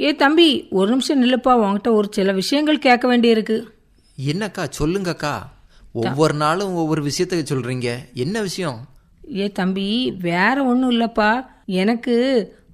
ஏ தம்பி ஒரு நிமிஷம் நில்லுப்பா உன்கிட்ட ஒரு சில விஷயங்கள் கேட்க வேண்டியிருக்கு. என்னக்கா சொல்லுங்கக்கா. ஒவ்வொரு நாளும் ஒவ்வொரு விஷயத்த சொல்றீங்க. என்ன விஷயம்? ஏ தம்பி வேற ஒன்றும் இல்லைப்பா. எனக்கு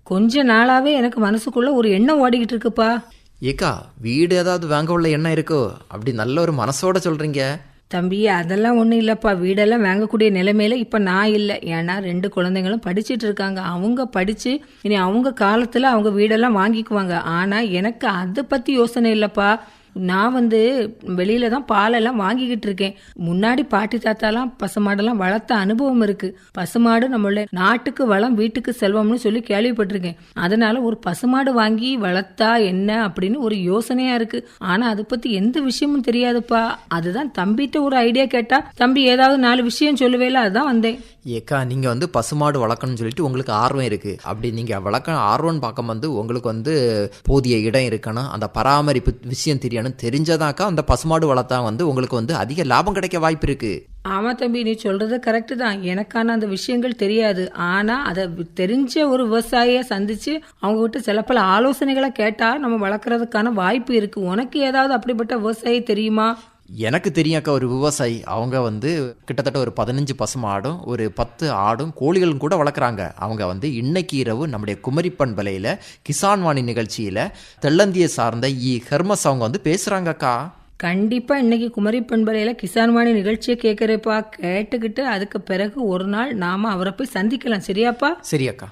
கொஞ்ச நாளாவே எனக்கு மனசுக்குள்ள ஒரு எண்ணம் ஓடிக்கிட்டு இருக்குப்பா. ஏக்கா வீடு ஏதாவது வாங்க உள்ள எண்ணம் இருக்கோ? அப்படி நல்ல ஒரு மனசோட சொல்றீங்க. தம்பி அதெல்லாம் ஒன்றும் இல்லைப்பா. வீடெல்லாம் வாங்கக்கூடிய நிலைமையில இப்போ நான் இல்லை. ஏன்னா ரெண்டு குழந்தைங்களும் படிச்சுட்டு இருக்காங்க. அவங்க படித்து இனி அவங்க காலத்தில் அவங்க வீடெல்லாம் வாங்கிக்குவாங்க. ஆனால் எனக்கு அதை பற்றி யோசனை இல்லைப்பா. நான் வந்து வெளியில தான் பாலெல்லாம் வாங்கிக்கிட்டு இருக்கேன். முன்னாடி பாட்டி தாத்தாலாம் பசுமாடெல்லாம் வளர்த்த அனுபவம் இருக்கு. பசுமாடு நம்மளுடைய நாட்டுக்கு வளம் வீட்டுக்கு செல்வம்னு சொல்லி கேள்விப்பட்டிருக்கேன். அதனால ஒரு பசுமாடு வாங்கி வளர்த்தா என்ன அப்படின்னு ஒரு யோசனையா இருக்கு. ஆனா அதை பத்தி எந்த விஷயமும் தெரியாதுப்பா. அதுதான் தம்பிட்ட ஒரு ஐடியா கேட்டா தம்பி ஏதாவது நாலு விஷயம் சொல்லுவேல அதுதான் வந்தேன். ஏக்கா நீங்கள் வந்து பசுமாடு வளர்க்கணும்னு சொல்லிட்டு உங்களுக்கு ஆர்வம் இருக்குது அப்படி நீங்கள் வளர்க்க ஆர்வம்னு பார்க்கும் வந்து உங்களுக்கு வந்து போதிய இடம் இருக்கணும். அந்த பராமரிப்பு விஷயம் தெரியணும். தெரிஞ்சதாக்கா அந்த பசுமாடு வளர்த்தா வந்து உங்களுக்கு வந்து அதிக லாபம் கிடைக்க வாய்ப்பு இருக்குது ஆமா தம்பி நீ சொல்றது கரெக்டு தான். எனக்கான அந்த விஷயங்கள் தெரியாது. ஆனா அதை தெரிஞ்ச ஒரு விவசாயிய சந்திச்சு அவங்க கிட்ட சில பல ஆலோசனைகளை கேட்டா நம்ம வளர்க்கறதுக்கான வாய்ப்பு இருக்கு. உனக்கு ஏதாவது அப்படிப்பட்ட விவசாயி தெரியுமா? எனக்கு தெரியும் அக்கா ஒரு விவசாயி அவங்க வந்து கிட்டத்தட்ட ஒரு பதினஞ்சு பசுமாடும் ஒரு பத்து ஆடும் கோழிகளும் கூட வளர்க்குறாங்க. அவங்க வந்து இன்னைக்கு இரவு நம்முடைய குமரி பண்பலையில் கிசான் வாணி நிகழ்ச்சியில் தெள்ளந்தியை சார்ந்த இ. ஹெர்மஸ் அவங்க வந்து பேசுகிறாங்க அக்கா கண்டிப்பா இன்னைக்கு குமரி பண்பலையில கிசான்வாணி நிகழ்ச்சியை கேட்கறப்பா கேட்டுக்கிட்டு அதுக்கு பிறகு ஒரு நாள் நாம அவரை போய் சந்திக்கலாம். சரியாப்பா? சரி அக்கா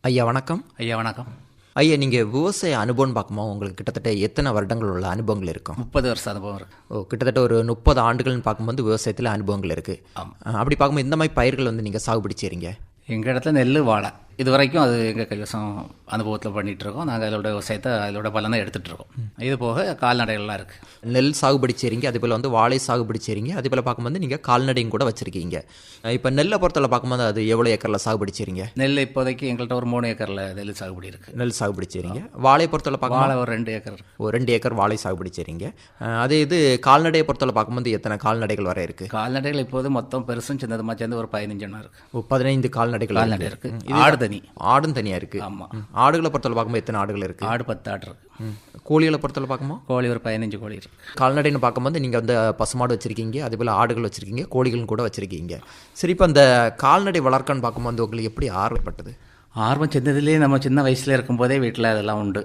ஐயா வணக்கம். ஐயா வணக்கம். ஐயா நீங்கள் விவசாய அனுபவம்னு பார்க்கும்போது உங்களுக்கு கிட்டத்தட்ட எத்தனை வருடங்கள் உள்ள அனுபவங்கள் இருக்கும் முப்பது வருஷம் அனுபவம் இருக்கு. ஓ கிட்டத்தட்ட ஒரு முப்பது ஆண்டுகள்னு பார்க்கும்போது விவசாயத்தில் அனுபவங்கள் இருக்குது அப்படி பார்க்கும்போது இந்த மாதிரி பயிர்கள் வந்து நீங்கள் சாகுபடி செய்கிறீங்க எங்கள் இடத்துல நெல் வாழை. இது வரைக்கும் அது எங்கள் கைவசம் அனுபவத்தில் பண்ணிட்டு இருக்கோம் நாங்கள் அதோட விவசாயத்தை அதோட பலனை எடுத்துட்டு இருக்கோம் இது போக கால்நடைகள்லாம் இருக்கு. நெல் சாகுபடி செய்கிறீங்க அதே போல் வந்து வாழை சாகுபடி செய்கிறீங்க அதே போல் பார்க்கும்போது நீங்கள் கால்நடையும் கூட வச்சுருக்கீங்க. இப்போ நெல்லை பொறுத்தவரை பார்க்கும்போது அது எவ்வளோ ஏக்கரில் சாகுபடி செய்கிறீங்க நெல் இப்போதைக்கு எங்கள்கிட்ட ஒரு மூணு ஏக்கரில் நெல் சாகுபடி இருக்கு. நெல் சாகுபடி செய்கிறீங்க வாழை பொறுத்தவரை பார்க்கும் வாழை ஒரு ரெண்டு ஏக்கர் ஒரு ரெண்டு ஏக்கர் வாழை சாகுபடி செய்கிறீங்க அதே இது கால்நடையை பொறுத்தவரை பார்க்கும்போது எத்தனை கால்நடைகள் வர இருக்குது கால்நடைகள் இப்போது மொத்தம் பெருசும் சின்னதுமா சேர்ந்து ஒரு பதினஞ்சு எண்ணம் இருக்கு. பதினைந்து கால்நடைகள் கால்நடை இருக்கு. இருக்கு. இது- ஆடு தனி ஆடும் தனியாக இருக்குது ஆமா. ஆடுகளை பொறுத்தவரை பார்க்கும்போது எத்தனை ஆடுகள் இருக்குது ஆடு பத்து ஆடு இருக்கு. கோழிகளை பொறுத்தவரை பார்க்கும்போது? கோழி ஒரு பதினஞ்சு கோழி இருக்கு. கால்நடைன்னு பார்க்கும்போது நீங்கள் வந்து பசுமாடு வச்சுருக்கீங்க அதே போல் ஆடுகள் வச்சுருக்கீங்க கோழிகளும் கூட வச்சுருக்கீங்க. சரி இப்போ அந்த கால்நடை வளர்க்கன்னு பார்க்கும்போது உங்களுக்கு எப்படி ஆர்வப்பட்டது? ஆர்வம் சின்னதுலேயே நம்ம சின்ன வயசுல இருக்கும்போதே வீட்டில் அதெல்லாம் உண்டு.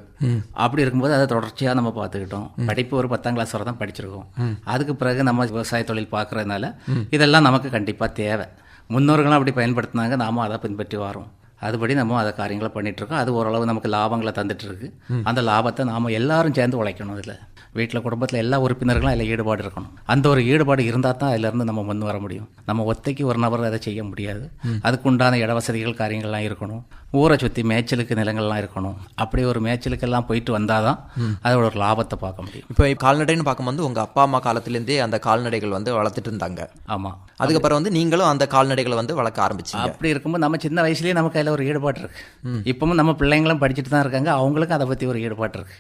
அப்படி இருக்கும்போது அதை தொடர்ச்சியாக நம்ம பார்த்துக்கிட்டோம். படிப்பு ஒரு பத்தாம் கிளாஸ் வரை தான் படிச்சிருக்கோம். அதுக்கு பிறகு நம்ம விவசாய தொழில் பார்க்கறதுனால இதெல்லாம் நமக்கு கண்டிப்பாக தேவை. முன்னோர்களும் அப்படி பயன்படுத்தினாங்க நாம அதை பின்பற்றி வரோம். அதுபடி நம்ம அதை காரியங்களை பண்ணிட்டு இருக்கோம் அது ஓரளவு நமக்கு லாபங்களை தந்துட்டு இருக்கு அந்த லாபத்தை நாம எல்லாரும் சேர்ந்து உழைக்கணும் இதில். வீட்டில் குடும்பத்தில் எல்லா உறுப்பினர்களும் அதில் ஈடுபாடு இருக்கணும். அந்த ஒரு ஈடுபாடு இருந்தால் தான் அதிலிருந்து நம்ம முன் வர முடியும். நம்ம ஒத்தைக்கு ஒரு நபர் அதை செய்ய முடியாது. அதுக்கு உண்டான இட வசதிகள் காரியங்கள்லாம் இருக்கணும். ஊரை சுற்றி மேய்ச்சலுக்கு நிலங்கள்லாம் இருக்கணும். அப்படி ஒரு மேய்ச்சலுக்கெல்லாம் போயிட்டு வந்தால் தான் அதோட ஒரு லாபத்தை பார்க்க முடியும். இப்போ கால்நடைன்னு பார்க்கும்போது உங்கள் அப்பா அம்மா காலத்துலேருந்தே அந்த கால்நடைகள் வந்து வளர்த்துட்டு இருந்தாங்க. ஆமாம் அதுக்கப்புறம் வந்து நீங்களும் அந்த கால்நடைகளை வந்து வளர்க்க ஆரம்பிச்சீங்க. அப்படி இருக்கும்போது நம்ம சின்ன வயசுலயே நமக்கு அதில் ஒரு ஈடுபாடு இருக்கு. இப்பவும் நம்ம பிள்ளைங்களும் படிச்சுட்டு தான் இருக்காங்க. அவங்களுக்கும் அதை பற்றி ஒரு ஈடுபாடு இருக்கு.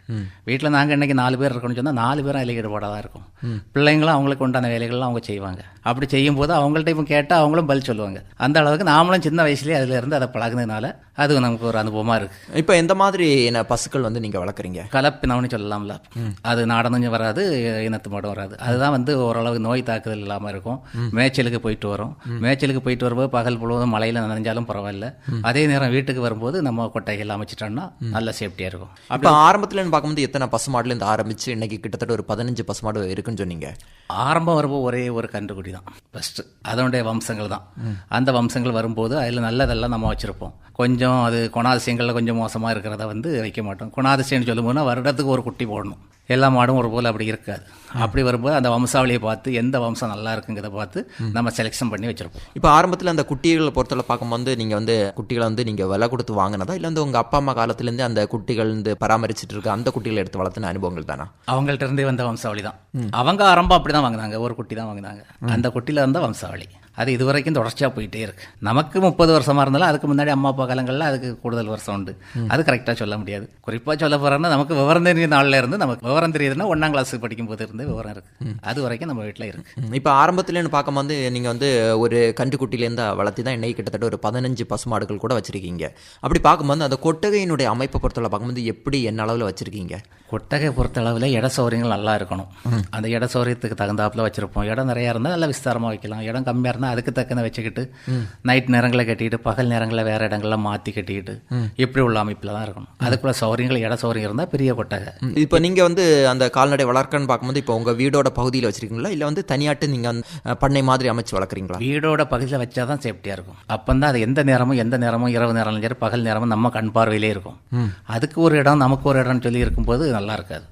வீட்டில் நாங்கள் இன்னைக்கு நாலு பேர் சொன்னால் நாலு பேரும் அதில் ஈடுபாடாக தான் இருக்கும் பிள்ளைங்களும் அவங்களுக்கு உண்டான வேலைகள்லாம் அவங்க செய்வாங்க. அப்படி செய்யும்போது அவங்கள்ட்ட இப்போ கேட்டால் அவங்களும் பதில் சொல்லுவாங்க. அந்த அளவுக்கு நாமளும் சின்ன வயசுலேயே அதில் இருந்து அதை பழகுனதுனால அது நமக்கு ஒரு அனுபவமாக இருக்குது இப்போ எந்த மாதிரி என்ன பசுக்கள் வந்து நீங்கள் வளர்க்குறீங்க? கலப்பினம்னு சொல்லலாம்ல. அது நாடனும் வராது இனத்து மாடும் வராது. அதுதான் வந்து ஓரளவு நோய் தாக்குதல் இல்லாமல் இருக்கும். மேய்ச்சலுக்கு போயிட்டு வரும். மேய்ச்சலுக்கு போயிட்டு வரும்போது பகல் முழுவதும் மழையில் நனைஞ்சாலும் பரவாயில்ல. அதே நேரம் வீட்டுக்கு வரும்போது நம்ம கொட்டைகள் அமைச்சிட்டோம்னா நல்ல சேஃப்டியாக இருக்கும். இப்போ ஆரம்பத்துலன்னு பார்க்கும்போது எத்தனை பசுமாடுலேருந்து ஆரம்பிச்சு இன்னைக்கு கிட்டத்தட்ட ஒரு பதினஞ்சு பசுமாடு இருக்குன்னு சொன்னீங்க. ஆரம்பம் வரும்போது ஒரே ஒரு கன்றுக்குட்டி தான். ஃபஸ்ட்டு அதனுடைய வம்சங்கள் தான். அந்த வம்சங்கள் வரும்போது அதில் நல்லதெல்லாம் நம்ம வச்சுருப்போம். கொஞ்சம் அது குணாதிசயங்களில் கொஞ்சம் மோசமாக இருக்கிறத வந்து வைக்க மாட்டோம். குணாதிசயம்னு சொல்லும்போது வருடத்துக்கு ஒரு குட்டி போடணும். எல்லா மாடும் ஒரு போல் அப்படி இருக்காது. அப்படி வரும்போது அந்த வம்சாவளியை பார்த்து எந்த வம்சம் நல்லா இருக்குங்கிறத பார்த்து நம்ம செலெக்ஷன் பண்ணி வச்சுருப்போம். இப்போ ஆரம்பத்தில் அந்த குட்டிகளை பொறுத்தவரை பார்க்கும்போது நீங்கள் வந்து குட்டிகளை வந்து நீங்கள் விலை கொடுத்து வாங்கினதா? இல்லை வந்து உங்கள் அப்பா அம்மா காலத்துலேருந்து அந்த குட்டிகள் வந்து பராமரிச்சுட்டு இருக்க அந்த குட்டிகளை எடுத்து வளர்த்துன அனுபவங்கள் தானா? அவங்கள்ட்ட இருந்தே வந்த வம்சாவளி தான் அவங்க ஆரம்பம் அப்படி தான் வாங்கினாங்க. ஒரு குட்டி தான் வாங்கினாங்க. அந்த குட்டியில் வந்த வம்சாவளி. அது இது வரைக்கும் தொடர்ச்சியாக போயிட்டே இருக்கு. நமக்கு முப்பது வருஷமா இருந்தாலும் அதுக்கு முன்னாடி அம்மா அப்பா காலங்களில் அதுக்கு கூடுதல் வருஷம் உண்டு. அது கரெக்டாக சொல்ல முடியாது. குறிப்பாக சொல்ல போகிறோன்னா நமக்கு விவரம் தெரிஞ்ச நாளில் இருந்து நமக்கு விவரம் தெரியுதுன்னா ஒன்றாம் கிளாஸ் படிக்கும் போது இருந்து விவரம் இருக்கு. அது வரைக்கும் நம்ம வீட்டில் இருக்கு. இப்போ ஆரம்பத்துலன்னு பார்க்கும்போது நீங்கள் வந்து ஒரு கன்றுக்குட்டிலேருந்து வளர்த்தி தான் இன்னைக்கு கிட்டத்தட்ட ஒரு பதினஞ்சு பசுமாடுகள் கூட வச்சுருக்கீங்க. அப்படி பார்க்கும்போது அந்த கொட்டகையினுடைய அமைப்பை பொறுத்தவரை பார்க்கும்போது எப்படி என்ன அளவில் வச்சுருக்கீங்க? கொட்டகை பொறுத்த அளவில் இட சௌகரியங்கள் நல்லா இருக்கணும். அந்த இட சௌகரியத்துக்கு தகுந்தாப்புல வச்சிருப்போம். இடம் நிறையா இருந்தால் நல்லா விஸ்தாரமாக வைக்கலாம். இடம் கம்மியாக இருந்தால் அதுக்கு தக்கன வச்சுக்கிட்டு நைட் நேரங்களில் கட்டிக்கிட்டு பகல் நேரங்களில் வேற இடங்கள்ல மாற்றி கட்டிக்கிட்டு இப்படி உள்ள அமைப்பில் தான் இருக்கணும். அதுக்குள்ள சௌகரியங்கள் இட சௌகரியம் இருந்தால் பெரிய கொட்டகை. இப்போ நீங்கள் வந்து அந்த கால்நடை வளர்க்கன்னு பார்க்கும்போது இப்போ உங்கள் வீடோட பகுதியில் வச்சுருக்கீங்களா? இல்லை வந்து தனியாட்டு நீங்கள் அஹ், பண்ணை மாதிரி அமைச்சு வளர்க்குறீங்களா? வீடோட பகுதியில் வச்சா தான் சேஃப்டியாக இருக்கும். அப்போ தான் அது எந்த நேரமும் எந்த நேரமும் இரவு நேரம் சரி பகல் நேரமும் நம்ம கண் பார்வையிலே இருக்கும். அதுக்கு ஒரு இடம் நமக்கு ஒரு இடம்னு சொல்லி இருக்கும்போது நல்லா இருக்காது.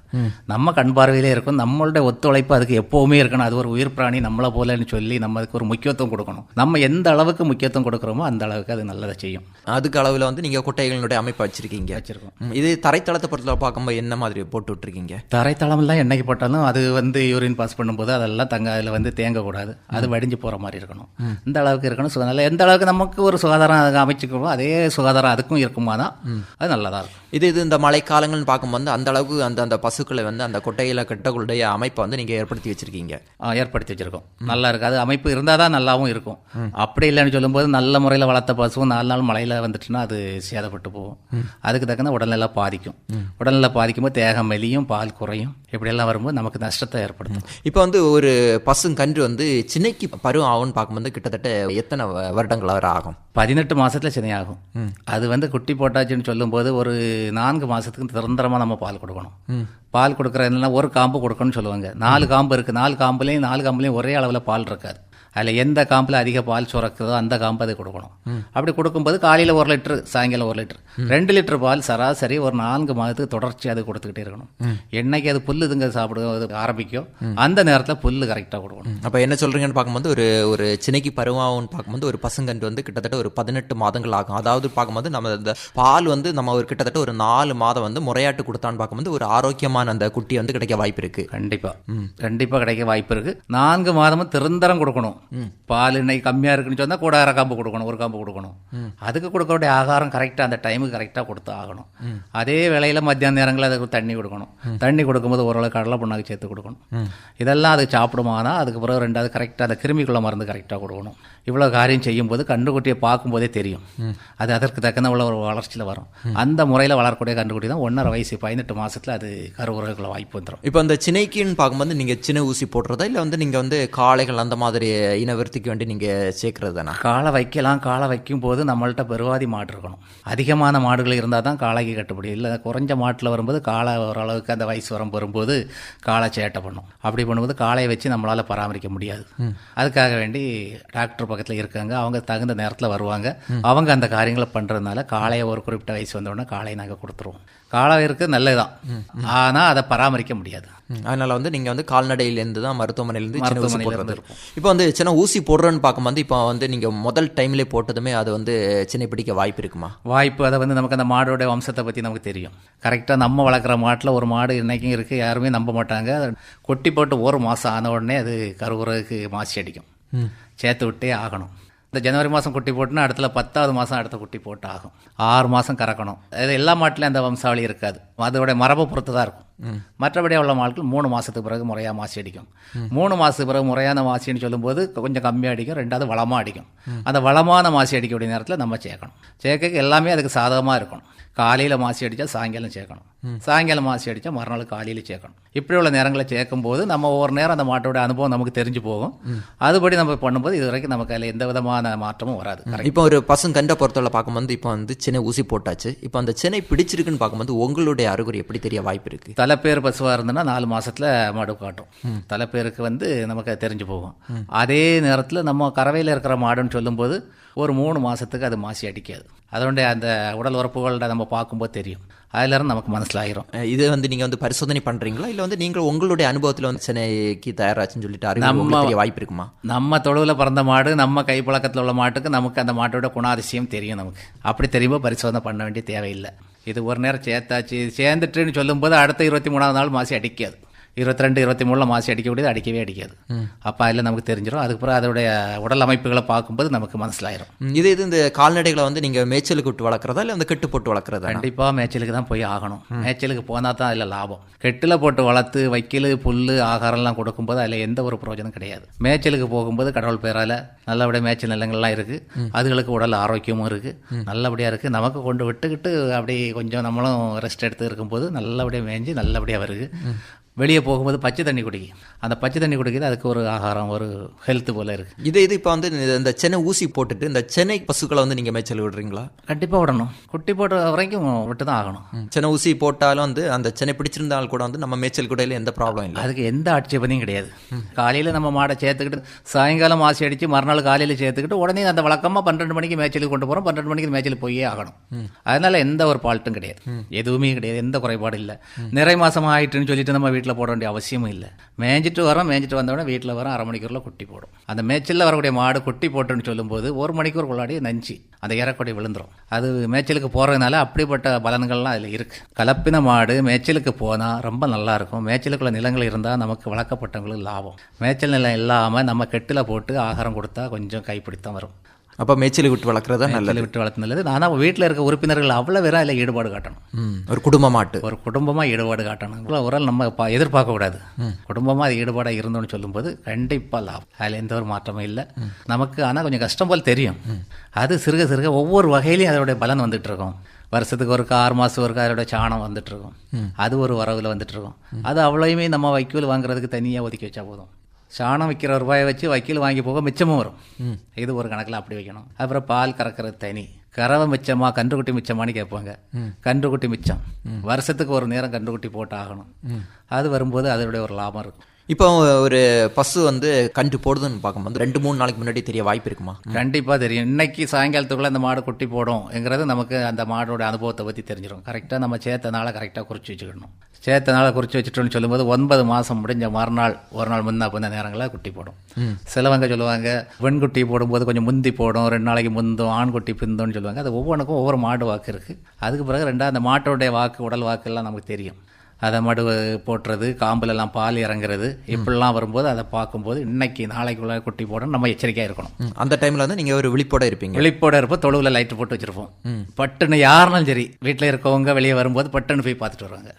நம்ம கண் பார்வையிலே இருக்கும். நம்மளோட ஒத்துழைப்பு அதுக்கு எப்போவுமே இருக்கணும். அது ஒரு உயிர் பிராணி நம்மளை போலன்னு சொல்லி நம்ம அதுக்கு ஒரு முக்கியத்துவம் கொடுக்கணும். நம்ம எந்த அளவுக்கு முக்கியத்துவம் கொடுக்குறோமோ அந்த அளவுக்கு அது நல்லதை செய்யும். அதுக்கு அளவில் வந்து நீங்கள் கொட்டைகளினுடைய அமைப்பை வச்சுருக்கீங்க. வச்சிருக்கோம். இது தரைத்தளத்தை பொறுத்தவரை பார்க்கும்போது என்ன மாதிரி போட்டு விட்டுருக்கீங்க? தரைத்தளமெல்லாம் என்னைக்கு போட்டாலும் அது வந்து யூரின் பாஸ் பண்ணும்போது அதெல்லாம் தங்க அதில் வந்து தேங்கக்கூடாது. அது வடிஞ்சு போகிற மாதிரி இருக்கணும். இந்த அளவுக்கு இருக்கணும்? சுக- நல்ல எந்த அளவுக்கு நமக்கு ஒரு சுகாதாரம் அமைச்சுக்கிறோமோ அதே சுகாதாரம் அதுக்கும் இருக்குமா தான் அது நல்லதாக இருக்கும். இது இது இந்த மழைக்காலங்கள்னு பார்க்கும்போது அந்த அளவுக்கு அந்த அந்த பசுக்களை வந்து அந்த கொட்டையில் கட்டக்கூடிய அமைப்பை வந்து நீங்கள் ஏற்படுத்தி வச்சுருக்கீங்க. ஏற்படுத்தி வச்சிருக்கோம். நல்லா இருக்கு. அது அமைப்பு இருந்தால் தான் நல்லாவும் இருக்கும். அப்படி இல்லைன்னு சொல்லும்போது நல்ல முறையில் வளர்த்த பசுவும் நாலு நாள் மழையில் வந்துட்டுன்னா அது சேதப்பட்டு போகும். அதுக்கு தக்கன உடல்நிலை பாதிக்கும். உடல்நிலை பாதிக்கும்போது தேகம் மெலியும் பால் குறையும். இப்படியெல்லாம் வரும்போது நமக்கு நஷ்டத்தை ஏற்படுத்தும். இப்போ வந்து ஒரு பசுங்கன்று வந்து சின்னைக்கு பருவம் ஆகும்னு பார்க்கும்போது கிட்டத்தட்ட எத்தனை வருடங்கள் வரை ஆகும்? பதினெட்டு மாசத்துல சினையாகும் அது வந்து குட்டி போட்டாச்சுன்னு சொல்லும்போது ஒரு நான்கு மாசத்துக்கு நிரந்தரமா நம்ம பால் கொடுக்கணும். பால் கொடுக்கறதுனா ஒரு காம்பு கொடுக்கணும்னு சொல்லுவாங்க. நாலு காம்பு இருக்கு. நாலு காம்புலையும் நாலு காம்புலையும் ஒரே அளவில் பால் இருக்காது. அதில் எந்த காம்பில் அதிக பால் சுரக்குதோ அந்த காம்பு அதை கொடுக்கணும். அப்படி கொடுக்கும்போது காலையில் ஒரு லிட்டர் சாயங்காலம் ஒரு லிட்டர். ரெண்டு லிட்டர் பால் சராசரி ஒரு நான்கு மாதத்துக்கு தொடர்ச்சி அது கொடுத்துக்கிட்டே இருக்கணும். என்னைக்கு அது புல்லு இதுங்க சாப்பிட ஆரம்பிக்கும். அந்த நேரத்தில் புல்லு கரெக்டாக கொடுக்கணும். அப்போ என்ன சொல்கிறீங்கன்னு பார்க்கும்போது ஒரு ஒரு சினைக்கு பருவம்னு பார்க்கும்போது ஒரு பசுங்கன்று வந்து கிட்டத்தட்ட ஒரு பதினெட்டு மாதங்கள் ஆகும். அதாவது பார்க்கும்போது நம்ம இந்த பால் வந்து நம்ம ஒரு கிட்டத்தட்ட ஒரு நாலு மாதம் வந்து முறையாட்டு கொடுத்தான்னு பார்க்கும்போது ஒரு ஆரோக்கியமான அந்த குட்டி வந்து கிடைக்க வாய்ப்பு இருக்கு. கண்டிப்பா. கண்டிப்பா கிடைக்க வாய்ப்பு இருக்கு. நான்கு மாதமும் நிரந்தரம் கொடுக்கணும். பால் இன்னைக்கு கம்மியா இருக்குன்னு சொன்னா கூட அரை காம்பு கொடுக்கணும் ஒரு காம்பு கொடுக்கணும். அதுக்கு கொடுக்க வேண்டிய ஆகாரம் கரெக்டா அந்த டைமுக்கு கரெக்டா கொடுத்து ஆகணும். அதே வேளையில மத்தியான நேரங்களில் அதுக்கு தண்ணி கொடுக்கணும். தண்ணி கொடுக்கும்போது ஓரளவு கடலை புண்ணாக்கு சேர்த்து கொடுக்கணும். இதெல்லாம் அது சாப்பிடுமானா அதுக்கு பிறகு ரெண்டாவது கரெக்டாக அந்த கிருமிக்குள்ள மருந்து கரெக்டாக கொடுக்கணும். இவ்வளோ காரியம் செய்யும்போது கண்டுக்குட்டியை பார்க்கும்போதே தெரியும். அது அதற்கு தக்கன உள்ள ஒரு வளர்ச்சியில் வரும். அந்த முறையில் வளரக்கூடிய கண்டுக்குட்டி தான் ஒன்றரை வயசு பதினெட்டு மாசத்துல அது கருவுறதுக்குள்ள வாய்ப்பு வந்துடும் இப்போ அந்த சினைக்குன்னு பார்க்கும்போது நீங்கள் சின்ன ஊசி போடுறதா? இல்லை வந்து நீங்கள் வந்து காளைகள் அந்த மாதிரி இனவர்த்திக்கு வேண்டி நீங்கள் சேர்க்கறது தானே காளை வைக்கலாம் காளை வைக்கும் போது நம்மள்ட்ட பெருவாதி மாடு இருக்கணும். அதிகமான மாடுகள் இருந்தால் தான் காளைக்கு கட்டுப்படி. இல்லை குறைஞ்ச மாட்டில் வரும்போது காளை ஓரளவுக்கு அந்த வயசு வரம் வரும்போது காளை சேட்டை பண்ணும். அப்படி பண்ணும்போது காளையை வச்சு நம்மளால் பராமரிக்க முடியாது. அதுக்காக வேண்டி டாக்டர் பக்கத்தில் இருக்காங்க. அவங்க தகுந்த நேரத்தில் வருவாங்க. அவங்க அந்த காரியங்களை பண்ணுறதுனால காளையை ஒரு குறிப்பிட்ட வயசு வந்தோடனே காளையை நாங்கள் கொடுத்துருவோம். காளை இருக்கு நல்லதுதான். ஆனால் அதை பராமரிக்க முடியாது. அதனால வந்து நீங்கள் வந்து கால்நடையிலேருந்து தான் மருத்துவமனையிலேருந்து சின்ன ஊசி போடுறது. இப்போ வந்து சின்ன ஊசி போடுறோன்னு பார்க்கும்போது இப்போ வந்து நீங்கள் முதல் டைம்லேயே போட்டதுமே அது வந்து சின்ன பிடிக்க வாய்ப்பு இருக்குமா? வாய்ப்பு. அதை வந்து நமக்கு அந்த மாடோட வம்சத்தை பற்றி நமக்கு தெரியும். கரெக்டாக நம்ம வளர்க்குற மாட்டில் ஒரு மாடு இன்னைக்கும் இருக்குது யாருமே நம்ப மாட்டாங்க. கொட்டி போட்டு ஒரு மாதம் ஆன உடனே அது கருவுறதுக்கு மாசி அடிக்கும். சேர்த்து விட்டே ஆகணும். இந்த ஜனவரி மாதம் குட்டி போட்டுனா அடுத்துல பத்தாவது மாதம் அடுத்த குட்டி போட்டு ஆகும் ஆறு மாதம் கறக்கணும். அது எல்லா மாட்டிலையும் அந்த வம்சாவளி இருக்காது. அதோட மரபை பொறுத்து தான் இருக்கும். மற்றபடி உள்ள மாடுகள் மூணு மாசத்துக்கு பிறகு முறையாக மாசி அடிக்கும். மூணு மாசத்துக்கு பிறகு முறையான மாசின்னு சொல்லும்போது கொஞ்சம் கம்மியாக அடிக்கும் ரெண்டாவது வளமாக அடிக்கும். அந்த வளமான மாசி அடிக்கக்கூடிய நேரத்தில் நம்ம சேர்க்கணும். சேர்க்க எல்லாமே அதுக்கு சாதகமாக இருக்கணும். காலையில் மாசி அடித்தா சாயங்காலம் சேர்க்கணும். சாயங்காலம் மாசி அடித்தா மறுநாள் காலையில் சேர்க்கணும். இப்படி உள்ள நேரங்களை சேர்க்கும் போது நம்ம ஒவ்வொரு நேரம் அந்த மாட்டோட அனுபவம் நமக்கு தெரிஞ்சு போகும். அதுபடி நம்ம பண்ணும்போது இது வரைக்கும் நமக்கு அதில் எந்த விதமான மாற்றமும் வராது. இப்போ ஒரு கண்ட பொறுத்தவரை பார்க்கும்போது இப்போ வந்து சென்னை ஊசி போட்டாச்சு. இப்போ அந்த சினை பிடிச்சிருக்குன்னு பார்க்கும்போது உங்களுடைய அறிகுறி எப்படி தெரிய வாய்ப்பு இருக்கு? தலைப்பேர் பசுவாக இருந்ததுன்னா நாலு மாசத்துல மாடு காட்டும். தலைப்பேருக்கு வந்து நமக்கு தெரிஞ்சு போகும். அதே நேரத்தில் நம்ம கறவையில் இருக்கிற மாடுன்னு சொல்லும்போது ஒரு மூணு மாசத்துக்கு அது மாசி அடிக்காது. அதனுடைய அந்த உடல் உறப்புகளோட நம்ம பார்க்கும்போது தெரியும். அதுல இருந்து நமக்கு மனசிலாயிரும். இது வந்து நீங்க வந்து பரிசோதனை பண்றீங்களா? இல்ல வந்து நீங்கள் உங்களுடைய அனுபவத்துல வந்து சினைக்கு தயாராச்சுன்னு சொல்லிட்டு தெரிய வாய்ப்பு இருக்குமா? நம்ம தொழுவில் பிறந்த மாடு நம்ம கை பழக்கத்தில் உள்ள மாட்டுக்கு நமக்கு அந்த மாட்டோட குணாதிசயம் தெரியும் நமக்கு. அப்படி தெரியும்போது பரிசோதனை பண்ண வேண்டிய தேவையில்லை. இது ஒரு நேரம் சேர்த்தாச்சு. சேர்ந்துட்டுன்னு சொல்லும்போது அடுத்த இருபத்தி மூணாவது நாள் மாசி அடிக்காது. இருபத்தி ரெண்டு இருபத்தி மூணில் மாசி அடிக்கக்கூடியது அடிக்கவே அடிக்காது. அப்போ அதில் நமக்கு தெரிஞ்சிடும் அதுக்கப்புறம் அதோடைய உடல் அமைப்புகளை பார்க்கும்போது நமக்கு மனசிலாயிரும். இது இது இந்த கால்நடைகளை வந்து நீங்க மேய்ச்சலுக்கு விட்டு வளர்க்குறதா இல்ல வந்து கெட்டு போட்டு வளர்க்குறதா கண்டிப்பாக மேய்ச்சலுக்கு தான் போய் ஆகணும். மேய்ச்சலுக்கு போனால் தான் அதில் லாபம். கெட்டில் போட்டு வளர்த்து வைக்கல் புல் ஆகாரம்லாம் கொடுக்கும்போது அதில் எந்த ஒரு பிரயோஜனம் கிடையாது. மேய்ச்சலுக்கு போகும்போது கடவுள் பேரால் நல்லபடியாக மேய்ச்சல் நிலங்கள்லாம் இருக்குது அதுகளுக்கு உடல் ஆரோக்கியமும் இருக்குது நல்லபடியாக இருக்குது நமக்கு கொண்டு விட்டுக்கிட்டு அப்படி கொஞ்சம் நம்மளும் ரெஸ்ட் எடுத்து இருக்கும்போது நல்லபடியாக மேய்ஞ்சி நல்லபடியாக வருது. வெளியே போகும்போது பச்சை தண்ணி குடிக்கும். அந்த பச்சை தண்ணி குடிக்கிறது அதுக்கு ஒரு ஆகாரம் ஒரு ஹெல்த் போல இருக்குது இது இது இப்போ வந்து இந்த- சென்னை ஊசி போட்டுட்டு இந்த சென்னை பசுக்களை வந்து நீங்க மேய்ச்சல் விடுறீங்களா? கண்டிப்பாக விடணும். குட்டி போட்ட வரைக்கும் விட்டு தான் ஆகணும் சென்னை ஊசி போட்டாலும் வந்து அந்த சென்னை பிடிச்சிருந்தாலும் கூட வந்து நம்ம மேய்ச்சல் கூடையில எந்த ப்ராப்ளம் இல்லை. அதுக்கு எந்த ஆட்சேபனையும் கிடையாது. காலையில் நம்ம மாடை சேர்த்துக்கிட்டு சாயங்காலம் ஆசி அடித்து மறுநாள் காலையில் சேர்த்துக்கிட்டு உடனே அந்த வழக்கமாக பன்னெண்டு மணிக்கு மேய்ச்சலுக்கு கொண்டு போகிறோம் பன்னெண்டு மணிக்கு மேய்ச்சலுக்கு போயே ஆகணும். அதனால எந்த ஒரு ஃபால்ட்டும் கிடையாது. எதுவுமே கிடையாது. எந்த குறைபாடும் இல்லை. நிறை மாசம் ஆயிட்டுன்னு சொல்லிட்டு நம்ம வீட்டில் போட வேண்டிய அவசியமும் இல்லை. மேய்ஞ்சிட்டு வரோம் மேய்ஞ்சிட்டு வந்தவொடனே வீட்டில் வரோம் அரை மணிக்கூரில் குட்டி போடும். அந்த மேய்ச்சலில் வரக்கூடிய மாடு குட்டி போட்டுன்னு சொல்லும்போது ஒரு மணிக்கூருக்குள்ளாடி நஞ்சு. அந்த இறக்கொடி விழுந்துடும் அது மேய்ச்சலுக்கு போகிறதுனால அப்படிப்பட்ட பலன்கள்லாம் அதில் இருக்குது கலப்பின மாடு மேய்ச்சலுக்கு போனால் ரொம்ப நல்லா இருக்கும். மேய்ச்சலுக்குள்ள நிலங்கள் இருந்தால் நமக்கு வளர்க்கப்பட்டவங்களுக்கு லாபம். மேய்ச்சல் நிலம் இல்லாமல் நம்ம கெட்டில் போட்டு ஆகாரம் கொடுத்தா கொஞ்சம் கைப்பிடித்தான் வரும். அப்ப மேய்ச்சலுக்கு விட்டு வளர்க்குறதா நல்லது மேய்ச்சல் விட்டு வளர்த்து நல்லது. ஆனால் வீட்டில் இருக்க உறுப்பினர்கள் அவ்வளோ பேரும் அதில் ஈடுபாடு காட்டணும். ஒரு குடும்ப மாட்டு. ஒரு குடும்பமாக ஈடுபாடு காட்டணும். இவ்வளோ ஒரு ஆள் நம்ம பா- எதிர்பார்க்கக்கூடாது குடும்பமாக அது ஈடுபாடாக இருந்தோம்னு சொல்லும்போது கண்டிப்பாக லாபம். அதில் எந்த ஒரு மாற்றமும் இல்லை. நமக்கு ஆனால் கொஞ்சம் கஷ்டம் போல் தெரியும். அது சிறுக சிறுக ஒவ்வொரு வகையிலையும் அதோடைய பலன் வந்துட்டு இருக்கும் வருஷத்துக்கு ஒருக்கா ஆறு மாதம் ஒருக்கா அதோட சாணம் வந்துட்டு இருக்கும் அது ஒரு வரவில் வந்துட்டு இருக்கும் அது அவ்வளோயுமே நம்ம வைக்கோல் வாங்குறதுக்கு தனியாக ஒதுக்கி வச்சா போதும். சாணம் விற்கிற ரூபாயை வச்சு வைக்கோல் வாங்கி போக மிச்சமும் வரும். இது ஒரு கணக்கில் அப்படி வைக்கணும். அப்புறம் பால் கறக்கிறது தனி. கறவை மிச்சமா கன்றுக்குட்டி மிச்சமான்னு கேட்பாங்க. கன்றுக்குட்டி மிச்சம். வருஷத்துக்கு ஒரு நேரம் கன்றுக்குட்டி போட்டு ஆகணும் அது வரும்போது அதனுடைய ஒரு லாபம் இருக்கும். இப்போ ஒரு பசு வந்து கன்று போடுதுன்னு பார்க்கும்போது ரெண்டு மூணு நாளைக்கு முன்னாடி தெரிய வாய்ப்பு இருக்குமா? கண்டிப்பா தெரியும். இன்னைக்கு சாயங்காலத்துக்குள்ள இந்த மாடு குட்டி போடும்ங்கிறது நமக்கு அந்த மாடோட அனுபவத்தை பத்தி தெரிஞ்சிடும் கரெக்டா நம்ம சேர்த்த நாளை கரெக்டா குறிச்சு வச்சுக்கணும். சேர்த்த நாளை குறிச்சு வச்சுட்டோம்னு சொல்லும்போது ஒன்பது மாசம் முடிஞ்ச மறுநாள் ஒரு நாள் முன்ன பின்ன நேரங்களில் குட்டி போடும். சிலவங்க சொல்லுவாங்க பெண்குட்டி போடும்போது கொஞ்சம் முந்தி போடும் ரெண்டு நாளைக்கு முந்தும் ஆண்குட்டி பிந்தும்னு சொல்லுவாங்க. அது ஒவ்வொன்றுக்கும் ஒவ்வொரு மாடு வாக்கு இருக்கு. அதுக்கு பிறகு ரெண்டாவது அந்த மாட்டோடைய வாக்கு உடல் வாக்கு எல்லாம் நமக்கு தெரியும். அதை மடு போட்டுறது காம்புலெல்லாம் பால் இறங்குறது இப்படிலாம் வரும்போது அதை பார்க்கும்போது இன்னைக்கு நாளைக்குள்ள குட்டி போடணும் நம்ம எச்சரிக்கையாக இருக்கணும். அந்த டைம்ல வந்து நீங்க ஒரு விழிப்போட இருப்பீங்க. வெளிப்போட இருப்போம் தொழுவில் லைட்டு போட்டு வச்சிருப்போம். பட்டுன்னு யாருனாலும் சரி வீட்டில் இருக்கவங்க வெளியே வரும்போது பட்டுன்னு போய் பார்த்துட்டு வருவாங்க.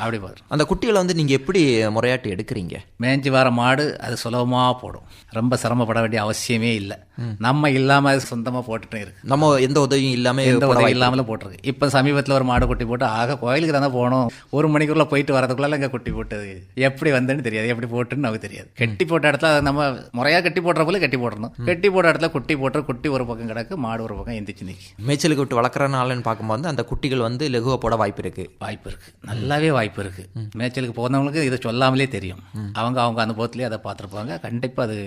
அப்படி பாரு அந்த குட்டிகளை வந்து நீங்க எப்படி முறையாட்டு எடுக்கிறீங்க? மேய்ஞ்சி வர மாடு அது சுலபமாக போடும். ரொம்ப சிரமப்பட வேண்டிய அவசியமே இல்லை. நம்ம இல்லாமல் அது சொந்தமாக போட்டுட்டே இருக்கு. நம்ம எந்த உதவியும் இல்லாம எந்த உதவி இல்லாமல போட்டிருக்கு. இப்போ சமீபத்தில் ஒரு மாடு குட்டி போட்டு ஆக கோயிலுக்கு தானே போகணும். ஒரு மணிக்குள்ள போயிட்டு வரதுக்குள்ள இங்கே குட்டி போட்டது? எப்படி வந்தேன்னு தெரியாது. எப்படி போட்டுன்னு நமக்கு தெரியாது. கெட்டி போட்ட இடத்துல நம்ம முறையாக கட்டி போடுற போல கட்டி போடணும். கெட்டி போட்ட இடத்துல குட்டி போட்டு குட்டி ஒரு பக்கம் கிடக்கு மாடு ஒரு பக்கம் எந்திரிச்சு நிற்கி மேய்ச்சலுக்கு விட்டு வளர்க்குறனாலன்னு பார்க்கும்போது அந்த குட்டிகள் வந்து லெகுவா போட வாய்ப்பு இருக்கு. வாய்ப்பு இருக்கு. நல்லாவே வாய்ப்பு இருக்கு. மேய்ச்சலுக்கு போனவங்களுக்கு இதை சொல்லாமலே தெரியும். அவங்க அவங்க அனுபவத்திலேயே அதை பார்த்துருப்பாங்க. கண்டிப்பாக அது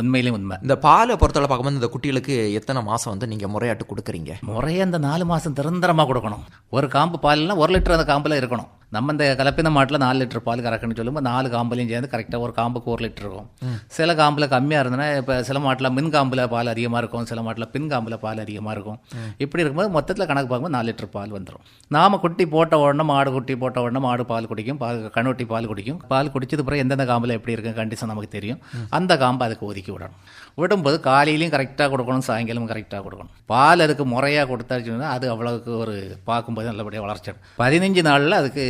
உண்மையிலேயும் உண்மை. இந்த பாலை பொறுத்தவரை பார்க்கும்போது இந்த குட்டிகளுக்கு எத்தனை மாசம் வந்து நீங்க முறையாட்டு கொடுக்குறீங்க? முறையே அந்த நாலு மாதம் நிரந்தரமாக கொடுக்கணும். ஒரு காம்பு பால்னா ஒரு லிட்டர் அந்த காம்பில் இருக்கணும். நம்ம இந்த கலப்பின மாட்டில் நாலு லிட்டர் பால் கறக்குன்னு சொல்லும்போது நாலு காம்புலையும் சேர்ந்து கரெக்டாக ஒரு காம்புக்கு ஒரு லிட்டர் இருக்கும். சில காம்பில் கம்மியாக இருந்ததுன்னா இப்போ சில மாட்டில் மின் காம்பில் பால் அதிகமாக இருக்கும். சில மாட்டில் பின் காம்பில் பால் அதிகமாக இருக்கும். இப்படி இருக்கும்போது மொத்தத்தில் கணக்கு பார்க்கும்போது நாலு லிட்டர் பால் வந்துடும் நாம குட்டி போட்ட உடனே மாடு குட்டி போட்ட உடனே மாடு மாடு பால் குடிக்கும் பால் கண்ணுட்டி பால் குடிக்கும். பால் குடிச்சது பிறகு எந்தெந்த காம்பில் எப்படி இருக்கும் கண்டிஷன் நமக்கு தெரியும். அந்த காம்பை அதுக்கு ஒதுக்கி விடணும். விடும்போது காலையிலையும் கரெக்டாக கொடுக்கணும் சாயங்காலம் கரெக்டாக கொடுக்கணும். பால் அதுக்கு முறையாக கொடுத்தாச்சுன்னா அது அவ்வளவுக்கு ஒரு பார்க்கும்போது நல்லபடியாக வளர்ச்சிடும் பதினஞ்சு நாளில் அதுக்கு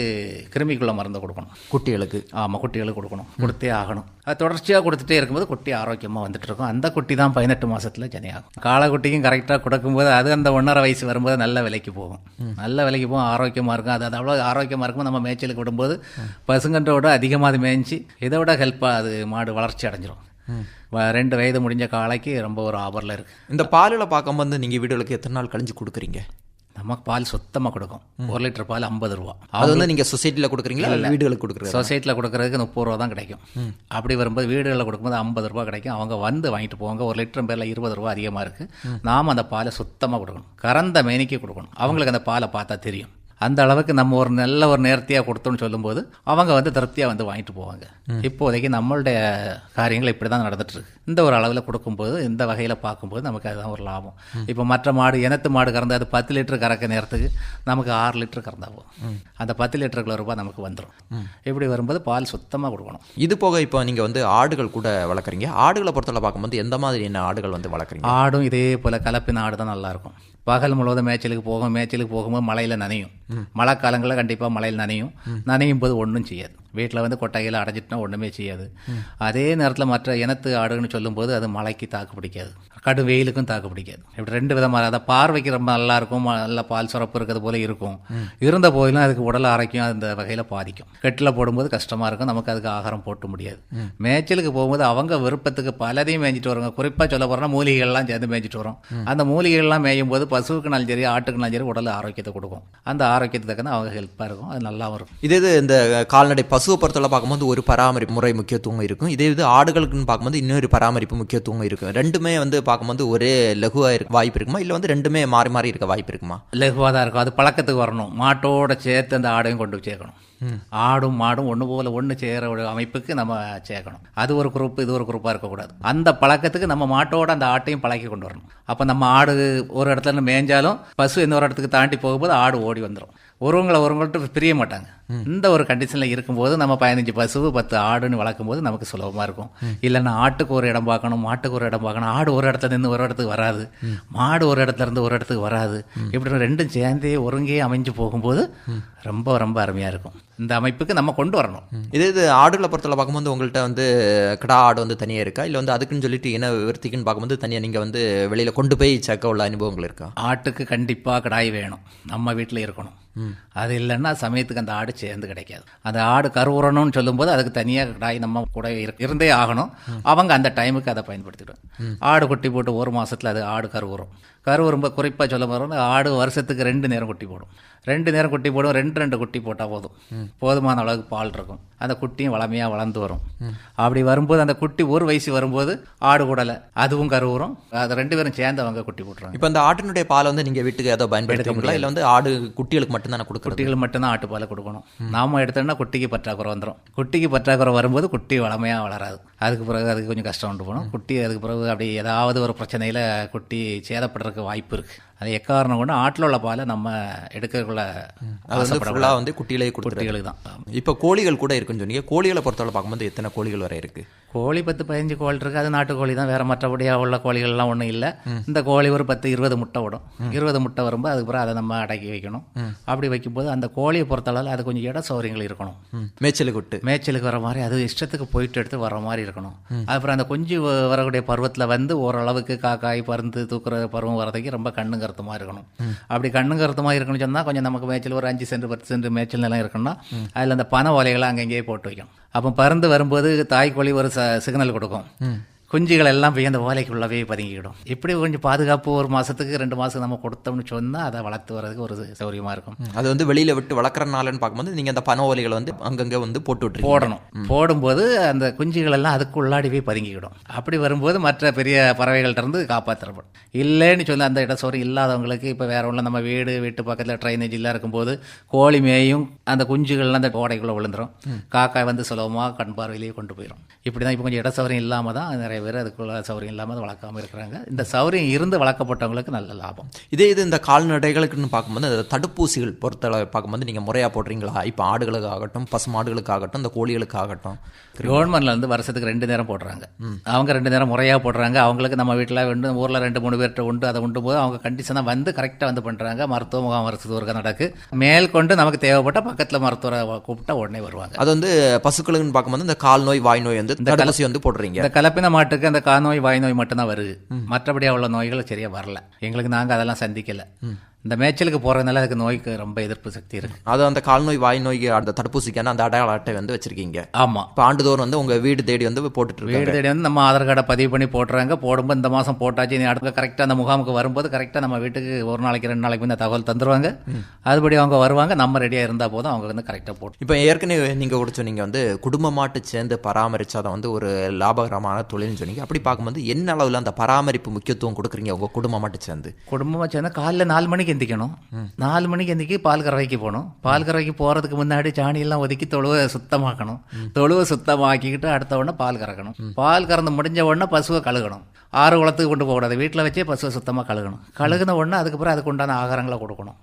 கிருமிக்குள்ள மருந்து கொடுக்கணும். குட்டிகளுக்கு. ஆமாம் குட்டிகளுக்கு கொடுக்கணும். கொடுத்தே ஆகணும். அது தொடர்ச்சியாக கொடுத்துட்டே இருக்கும்போது குட்டி ஆரோக்கியமாக வந்துட்டு இருக்கும். அந்த குட்டி தான் பதினெட்டு மாசத்துல ஜனியாகும். காளைக்குட்டிக்கும் கரெக்டாக கொடுக்கும்போது அது அந்த ஒன்றரை வயசு வரும்போது நல்ல விலைக்கு போகும். நல்ல விலைக்கு போகும் ஆரோக்கியமாக இருக்கும். அது அது அவ்வளோ ஆரோக்கியமாக இருக்கும் நம்ம மேய்ச்சலுக்கு விடும்போது பசுங்கன்றோட அதிகமாக அது மேய்ஞ்சி இதை விட ஹெல்ப்பாக அது மாடு வளர்ச்சி அடைஞ்சிரும். ரெண்டு வயது முடிஞ்ச காளைக்கு ரொம்ப ஒரு ஆபரில் இருக்குது இந்த பாலில் பார்க்கும்போது நீங்கள் வீடுகளுக்கு எத்தனை நாள் கழிஞ்சு கொடுக்குறீங்க? நமக்கு பால் சுத்தமாக கொடுக்கும். ஒரு லிட்டர் பால் ஐம்பது ரூபா. அது வந்து நீங்கள் சொசைட்டியில் கொடுக்குறீங்களா? இல்லை. வீடுகளுக்கு கொடுக்குறீங்க சொசைட்டியில் கொடுக்கறதுக்கு முப்பது ரூபா தான் கிடைக்கும். அப்படி வரும்போது வீடுகளில் கொடுக்கும்போது ஐம்பது ரூபா கிடைக்கும். அவங்க வந்து வாங்கிட்டு போவாங்க. ஒரு லிட்டர் பேரில் இருபது ரூபா அதிகமாக இருக்குது நாம் அந்த பாலை சுத்தமாக கொடுக்கணும். கறந்த மேனிக்கு கொடுக்கணும். அவங்களுக்கு அந்த பாலை பார்த்தா தெரியும். அந்த அளவுக்கு நம்ம ஒரு நல்ல ஒரு நேர்த்தியாக கொடுத்தோம்னு சொல்லும்போது அவங்க வந்து திருப்தியாக வந்து வாங்கிட்டு போவாங்க. இப்போதைக்கு நம்மளுடைய காரியங்கள் இப்படி தான் நடந்துட்டு இருக்கு இந்த ஒரு அளவில் கொடுக்கும்போது இந்த வகையில் பார்க்கும்போது நமக்கு அதுதான் ஒரு லாபம். இப்போ மற்ற மாடு இனத்து மாடு கறந்து அது பத்து லிட்டர் கறக்க நேரத்துக்கு நமக்கு ஆறு லிட்டர் கறந்தா போதும். அந்த பத்து லிட்டருக்குள்ள ரூபாய் நமக்கு வந்துடும் இப்படி வரும்போது பால் சுத்தமாக கொடுக்கணும். இது போக இப்போ நீங்கள் வந்து ஆடுகள் கூட வளர்க்குறீங்க. ஆடுகளை பொறுத்தவரை பார்க்கும்போது எந்த மாதிரியான ஆடுகள் வந்து வளர்க்குறீங்க? ஆடும் இதே போல் கலப்பின ஆடு தான் நல்லா இருக்கும். பகல் முழுவதும் மேய்ச்சலுக்கு போகும். மேய்ச்சலுக்கு போகும்போது மழையில் நனையும். மழை காலங்களில் கண்டிப்பாக மழையில் நனையும். நனையும் போது ஒன்றும் செய்யாது. வீட்டில் வந்து கொட்டையில் அடைஞ்சிட்டுனா ஒன்றுமே செய்யாது. அதே நேரத்தில் மற்ற இனத்து ஆடுன்னு சொல்லும்போது அது மழைக்கு தாக்கு பிடிக்காது. கடும் வெயிலுக்கும் தாக்கு பிடிக்காது. இப்படி ரெண்டு விதமாக அதை பார்வைக்கு ரொம்ப நல்லா இருக்கும் நல்ல பால் சுரப்பு இருக்கிறது போல இருக்கும். இருந்த போதிலும் அதுக்கு உடல் ஆரோக்கியம் அந்த வகையில் பாதிக்கும். கெட்டில் போடும்போது கஷ்டமாக இருக்கும் நமக்கு அதுக்கு ஆகாரம் போட்டு முடியாது. மேய்ச்சலுக்கு போகும்போது அவங்க விருப்பத்துக்கு பலதையும் மேய்ஞ்சிட்டு வருவாங்க. குறிப்பாக சொல்ல போகிறோம்னா மூலிகைகள்லாம் சேர்ந்து மேய்ஞ்சிட்டு வரும். அந்த மூலிகைகள்லாம் மேயும் போது பசுவுக்குனாலும் சரி ஆட்டுக்குனாலும் சரி உடல் ஆரோக்கியத்தை கொடுக்கும். அந்த ஆரோக்கியத்துக்கு தக்கன அவங்க ஹெல்ப்பாக இருக்கும். அது நல்லாவும் இருக்கும். இதே இது இந்த கால்நடை பசுவை பொறுத்தவரை பார்க்கும்போது ஒரு பராமரிப்பு முறை முக்கியத்துவம் இருக்கும். இதே இது ஆடுகளுக்குன்னு பார்க்கும்போது இன்னொரு பராமரிப்பு முக்கியத்துவம் இருக்கும். ரெண்டுமே வந்து பார்க்கும்போது ஒரே லகுவாக இருக்க வாய்ப்பு இருக்குமா? இல்லை வந்து ரெண்டுமே மாறி மாறி இருக்க வாய்ப்பு இருக்குமா? லகுவாக தான் இருக்கும். அது பழக்கத்துக்கு வரணும். மாட்டோட சேர்த்து அந்த ஆடையும் கொண்டு சேர்க்கணும். ஆடும் மாடும் ஒன்று போல ஒன்று சேர ஒரு அமைப்புக்கு நம்ம சேர்க்கணும். அது ஒரு குரூப் இது ஒரு குரூப்பாக இருக்கக்கூடாது. அந்த பழக்கத்துக்கு நம்ம மாட்டோட அந்த ஆட்டையும் பழக்கி கொண்டு வரணும். அப்போ நம்ம ஆடு ஒரு இடத்துல மேய்ஞ்சாலும் பசு இன்னொரு இடத்துக்கு தாண்டி போகும்போது ஆடு ஓடி வந்துடும் ஒருவங்களை ஒருவங்கள்ட்ட பிரிய மாட்டாங்க. இந்த ஒரு கண்டிஷனில் இருக்கும்போது நம்ம பதினஞ்சு பசு பத்து ஆடுன்னு வளர்க்கும் போது நமக்கு சுலபமாக இருக்கும். இல்லைன்னா ஆட்டுக்கு ஒரு இடம் பார்க்கணும் மாட்டுக்கு ஒரு இடம் பார்க்கணும். ஆடு ஒரு இடத்துல இருந்து ஒரு இடத்துக்கு வராது. மாடு ஒரு இடத்துல இருந்து ஒரு இடத்துக்கு வராது. இப்படி ரெண்டும் சேர்ந்தே ஒருங்கே அமைஞ்சு போகும்போது ரொம்ப ரொம்ப அருமையாக இருக்கும். இந்த அமைப்புக்கு நம்ம கொண்டு வரணும். இதே இது ஆடுகளை பொறுத்தவரை பார்க்கும்போது உங்கள்கிட்ட வந்து கிடா ஆடு வந்து தனியாக இருக்கா? இல்லை வந்து அதுக்குன்னு சொல்லிட்டு என்ன விவரத்துக்குன்னு பார்க்கும்போது தனியாக நீங்கள் வந்து வெளியில் கொண்டு போய் சேர்க்க உள்ள அனுபவங்கள் இருக்கா? ஆட்டுக்கு கண்டிப்பாக கடாய் வேணும். நம்ம வீட்டில் இருக்கணும். அது இல்லைன்னா சமயத்துக்கு அந்த ஆடு சேர்ந்து கிடைக்காது. அந்த ஆடு கருவுறணும்னு சொல்லும்போது அதுக்கு தனியாக கடாய் நம்ம கூட இரு- இருந்தே ஆகணும். அவங்க அந்த டைமுக்கு அதை பயன்படுத்திடும் ஆடு குட்டி போட்டு ஒரு மாசத்துல அது ஆடு கருவுறும். கருவுறும்ப குறிப்பாக சொல்ல போகிறோம் ஆடு வருஷத்துக்கு ரெண்டு நேரம் குட்டி போடும். ரெண்டு நேரம் குட்டி போடும் ரெண்டு ரெண்டு குட்டி போட்டால் போதும். போதுமான அளவுக்கு பால் இருக்கும். அந்த குட்டியும் வளமையாக வளர்ந்து வரும். அப்படி வரும்போது அந்த குட்டி ஒரு வயசு வரும்போது ஆடு கூடலை. அதுவும் கருவுறும் அது ரெண்டு பேரும் சேர்ந்து அவங்க குட்டி போட்டுருவாங்க. இப்போ இந்த ஆட்டினுடைய பாலை வந்து நீங்கள் வீட்டுக்கு ஏதோ பயன்படுத்துவீங்களா? இல்லை வந்து ஆடு குட்டிகளுக்கு மட்டும்தானே கொடுக்குறது? குட்டிகள் மட்டும்தான் ஆட்டுப்பாலை கொடுக்கணும். நாம எடுத்தோம்னா குட்டிக்கு பற்றாக்குறை வந்துடும் குட்டிக்கு பற்றாக்குறை வரும்போது குட்டி வளமையாக வளராது. அதுக்கு பிறகு அதுக்கு கொஞ்சம் கஷ்டம் உண்டு போகணும். குட்டி அதுக்கு பிறகு அப்படி ஏதாவது ஒரு பிரச்சனையில் குட்டி சேதப்படுறதுக்கு வாய்ப்பு இருக்குது அது எக்காரணம் கொண்டு ஆட்டில் உள்ள பாலை நம்ம எடுக்கிறதுக்குள்ள அது வந்து ஃபுல்லாக வந்து கொடுத்துருக்கு குட்டிகளுக்கு தான். இப்போ கோழிகள் கூட இருக்குன்னு சொன்னீங்க. கோழிகளை பொறுத்தவரை பார்க்கும்போது எத்தனை கோழிகள் வரை இருக்கு? கோழி பத்து பதினஞ்சு கோழி இருக்கு. அது நாட்டுக்கோழி தான். வேற மற்றபடியாக உள்ள கோழிகள்லாம் ஒன்றும் இல்லை. இந்த கோழி ஒரு பத்து இருபது முட்டை விடும். இருபது முட்டை வரும்போது அதுக்கப்புறம் அதை நம்ம அடக்கி வைக்கணும். அப்படி வைக்கும்போது அந்த கோழியை பொறுத்தளவில் அது கொஞ்சம் இட சௌகரியங்கள் இருக்கணும். மேய்ச்சலுக்கு விட்டு மேய்ச்சலுக்கு வர மாதிரி அது இஷ்டத்துக்கு போயிட்டு எடுத்து வர மாதிரி இருக்கணும். அப்புறம் அந்த குஞ்சு வ- வரக்கூடிய பருவத்தில் வந்து ஓரளவுக்கு காக்காய் பருந்து தூக்குற பருவம் வரதுக்கு ரொம்ப கண்ணு கருத்துமா இருக்கணும். அப்படி கண்ணு கருத்துமாக இருக்கணும்னு சொன்னால் கொஞ்சம் நமக்கு மேய்ச்சல் ஒரு அஞ்சு சென்ட் பத்து சென்ட் மேய்ச்சல் நிலம் இருக்குன்னா அதில் அந்த பனை ஓலைகளை அங்கங்கேயே போட்டு வைக்கணும். அப்போ பறந்து வரும்போது தாய்க்கோழி ஒரு ச சிக்னல் கொடுக்கும். குஞ்சுகள் எல்லாம் போய் அந்த ஓலைக்குள்ளவே பதுங்கிக்கிடும். இப்படி கொஞ்சம் பாதுகாப்பு ஒரு மாசத்துக்கு ரெண்டு மாசம் நம்ம கொடுத்தோம்னு சொன்னா அதை வளர்த்து வர்றதுக்கு ஒரு சௌரியமா இருக்கும். அது வந்து வெளியில விட்டு வளர்க்குறனாலன்னு பார்க்கும்போது நீங்க அந்த பன ஓலைகளை வந்து அங்கங்க வந்து போட்டு போடணும். போடும்போது அந்த குஞ்சுகள் எல்லாம் அதுக்கு உள்ளாடி போய் பதுங்கிக்கிடும். அப்படி வரும்போது மற்ற பெரிய பறவைகள்ட்ட இருந்து காப்பாற்றப்படும் இல்லைன்னு சொல்லி அந்த இடசோறு இல்லாதவங்களுக்கு இப்போ வேற ஒன்றும் நம்ம வீடு வீட்டு பக்கத்தில் ட்ரைனேஜ் எல்லாம் இருக்கும்போது கோழி மேயும் அந்த குஞ்சுகள்லாம் அந்த ஓடைக்குள்ளே விழுந்துரும். காக்காய் வந்து சுலபமாக கண் பார்வையிலேயே கொண்டு போயிடும் இப்படி தான் இப்போ கொஞ்சம் இடசௌரியம் இல்லாமல் தான் நிறைய நிறைய பேர் அதுக்குள்ள சௌரியம் இல்லாமல் வளர்க்காம இருக்கிறாங்க. இந்த சௌரியம் இருந்து வளர்க்கப்பட்டவங்களுக்கு நல்ல லாபம். இதே இது இந்த கால்நடைகளுக்குன்னு பார்க்கும்போது அந்த தடுப்பூசிகள் பொறுத்தளவு பார்க்கும்போது நீங்கள் முறையாக போடுறீங்களா? இப்போ ஆடுகளுக்கு ஆகட்டும் பசு மாடுகளுக்கு ஆகட்டும் இந்த கோழிகளுக்கு ஆகட்டும் கவர்மெண்ட்ல இருந்து வருஷத்துக்கு ரெண்டு நேரம் போடுறாங்க. அவங்க ரெண்டு நேரம் முறையாக போடுறாங்க. அவங்களுக்கு நம்ம வீட்டில் வந்து ஊரில் ரெண்டு மூணு பேர்கிட்ட உண்டு அதை உண்டு போது அவங்க கண்டிஷனாக வந்து கரெக்டாக வந்து பண்ணுறாங்க மருத்துவ முகாம் வருஷத்துக்கு நடக்கு. மேல் கொண்டு நமக்கு தேவைப்பட்ட பக்கத்தில் மருத்துவரை கூப்பிட்டா உடனே வருவாங்க. அது வந்து பசுக்களுக்குன்னு பார்க்கும்போது இந்த கால் நோய் வாய் நோய் வந்து தடுப்பூசி வந்து போடுறீங்க. இந்த கலப்பின மாட்டுக்கு அந்த காநோய் வாய் நோய் மட்டும்தான் வருது. மற்றபடி அவ்வளோ நோய்கள் சரியா வரல. எங்களுக்கு நாங்கள் அதெல்லாம் சந்திக்கல. இந்த மேய்ச்சலுக்கு போகிறதுனால அதுக்கு நோய்க்கு ரொம்ப எதிர்ப்பு சக்தி இருக்கு. அது அந்த கால் நோய் வாய் நோய் அந்த தடுப்பூசிக்கான அந்த அடையாள அட்டை வந்து வச்சிருக்கீங்க. ஆமாம் இப்போ ஆண்டுதோறும் வந்து உங்க வீடு தேடி வந்து போட்டுட்டு வீடு தேடி வந்து நம்ம ஆதார் கார்டை பதிவு பண்ணி போடுறாங்க போடும்போது இந்த மாதம் போட்டாச்சு நீ அடுத்த கரெக்டாக அந்த முகாமுக்கு வரும்போது கரெக்டாக நம்ம வீட்டுக்கு ஒரு நாளைக்கு ரெண்டு நாளைக்கு இந்த தகவல் தந்துருவாங்க. அதுபடி அவங்க வருவாங்க. நம்ம ரெடியாக இருந்தால் போதும் அவங்க வந்து கரெக்டாக போட்டு. இப்போ ஏற்கனவே நீங்க கூட சொன்னீங்க வந்து குடும்பமாட்டு சேர்ந்து பராமரிச்சா அதை வந்து ஒரு லாபகரமான தொழில்னு சொன்னீங்க. அப்படி பார்க்கும்போது என்ன அளவில் அந்த பராமரிப்பு முக்கியத்துவம் கொடுக்குறீங்க உங்க குடும்பமாட்டு சேர்ந்து? குடும்பமாக சேர்ந்தா காலைல நாலு மணிக்கு எந்திக்கணும். நாலு மணிக்கு எந்திக்கி பால் கறவைக்கு போகணும். பால் கறவைக்கு போகிறதுக்கு முன்னாடி சாணியெல்லாம் ஒதுக்கி தொழுவை சுத்தமாக்கணும். தொழுவை சுத்தமாக்கிக்கிட்டு அடுத்த உடனே பால் கறக்கணும். பால் கறந்து முடிஞ்ச உடனே பசுவை கழுகணும். ஆறு குளத்துக்கு கொண்டு போகக்கூடாது. வீட்டில் வச்சே பசுவை சுத்தமாக கழுகணும். கழுகுன உடனே அதுக்கப்புறம் அதுக்கு உண்டான ஆகாரங்களை கொடுக்கணும்.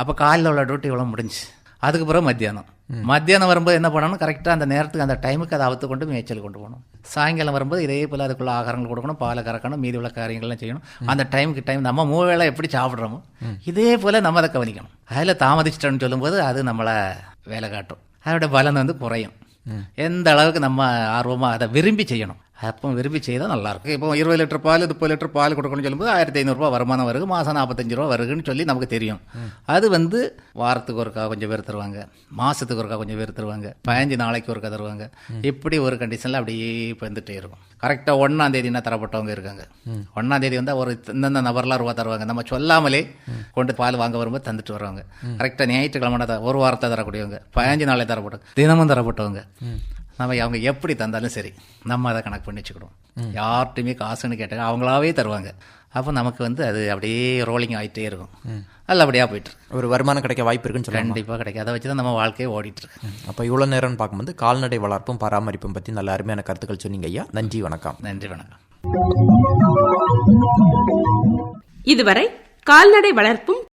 அப்போ காலையில் உள்ள டியூட்டி இவ்வளோ முடிஞ்சு அதுக்கு பிறகு மத்தியானம் மத்தியானம் வரும்போது என்ன பண்ணணும்? கரெக்டாக அந்த நேரத்துக்கு அந்த டைமுக்கு அதை அவுத்து கொண்டு மேய்ச்சல் கொண்டு போகணும். சாயங்காலம் வரும்போது இதே போல் அதுக்குள்ள ஆகாரங்கள் கொடுக்கணும் பாலை கறக்கணும் மீதி உள்ள காரியங்கள்லாம் செய்யணும். அந்த டைமுக்கு டைம் நம்ம மூணு எப்படி சாப்பிட்றோமோ இதே போல் நம்ம அதை கவனிக்கணும். அதில் தாமதிச்சிட்டோம்னு சொல்லும்போது அது நம்மளை வேலை காட்டும். அதோட பலன் வந்து குறையும். எந்த அளவுக்கு நம்ம ஆர்வமாக அதை விரும்பி செய்யணும். அப்போ விரும்பி செய்தால் நல்லாயிருக்கும் இப்போ இருபது லிட்டர் பால் முப்பது லிட்டர் பால் கொடுக்கணும்னு சொல்லும்போது ஆயிரத்தி ஐநூறுரூவா வருமானம் வருது மாதம் நாற்பத்தஞ்சு ரூபா வருதுன்னு சொல்லி நமக்கு தெரியும் அது வந்து வாரத்துக்கு ஒருக்கா கொஞ்சம் பேர் தருவாங்க மாதத்துக்கு ஒருக்கா கொஞ்சம் பேர் தருவாங்க பதினஞ்சு நாளைக்கு ஒருக்கா தருவாங்க இப்படி ஒரு கண்டிஷனில் அப்படியே வந்துட்டே இருக்கும் கரெக்டாக ஒன்றாம் தேதினா தரப்பட்டவங்க இருக்காங்க ஒன்றாம் தேதி வந்து ஒரு இந்தந்த நபர்லாம் ரூபா தருவாங்க நம்ம சொல்லாமலே கொண்டு பால் வாங்க வரும்போது தந்துட்டு வருவாங்க கரெக்டாக ஞாயிற்றுக்கிழமை ஒரு வாரத்தை தரக்கூடியவங்க பதினஞ்சு நாளே தரப்பட்டவங்க தினமும் தரப்பட்டவங்க நம்ம அவங்க எப்படி தந்தாலும் சரி நம்ம அதை கணக்கு பண்ணி வச்சுக்கிடுவோம் யார்கிட்டையுமே காசுன்னு கேட்டாங்க அவங்களாவே தருவாங்க. அப்போ நமக்கு வந்து அது அப்படியே ரோலிங் ஆகிட்டே இருக்கும். நல்லபடியாக போயிட்டு இருக்கு. ஒரு வருமானம் கிடைக்க வாய்ப்பு இருக்குன்னு சொல்லுவாங்க. கண்டிப்பாக கிடைக்கும். அதை வச்சு தான் நம்ம வாழ்க்கையே ஓடிட்டு இருக்கு. அப்போ இவ்வளோ நேரம்னு பார்க்கும்போது கால்நடை வளர்ப்பும் பராமரிப்பும் பற்றி நல்ல அருமையான கருத்துக்கள் சொன்னீங்க ஐயா. நன்றி வணக்கம். நன்றி வணக்கம். இதுவரை கால்நடை வளர்ப்பும்